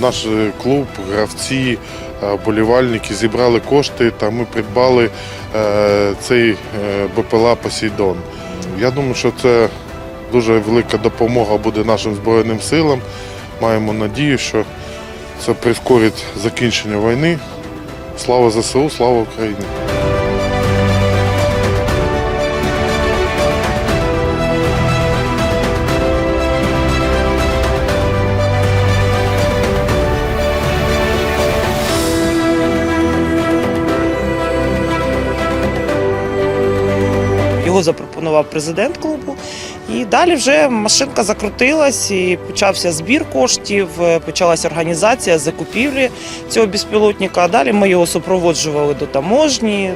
наш клуб, гравці, е, болівальники зібрали кошти та ми придбали е, цей е, БПЛА Посейдон. Я думаю, що це дуже велика допомога буде нашим Збройним силам. Маємо надію, що це прискорить закінчення війни. Слава ЗСУ, слава Україні! Його запропонував президент клубу. І далі вже машинка закрутилась, і почався збір коштів, е, почалася організація закупівлі цього безпілотника. А далі ми його супроводжували до таможні.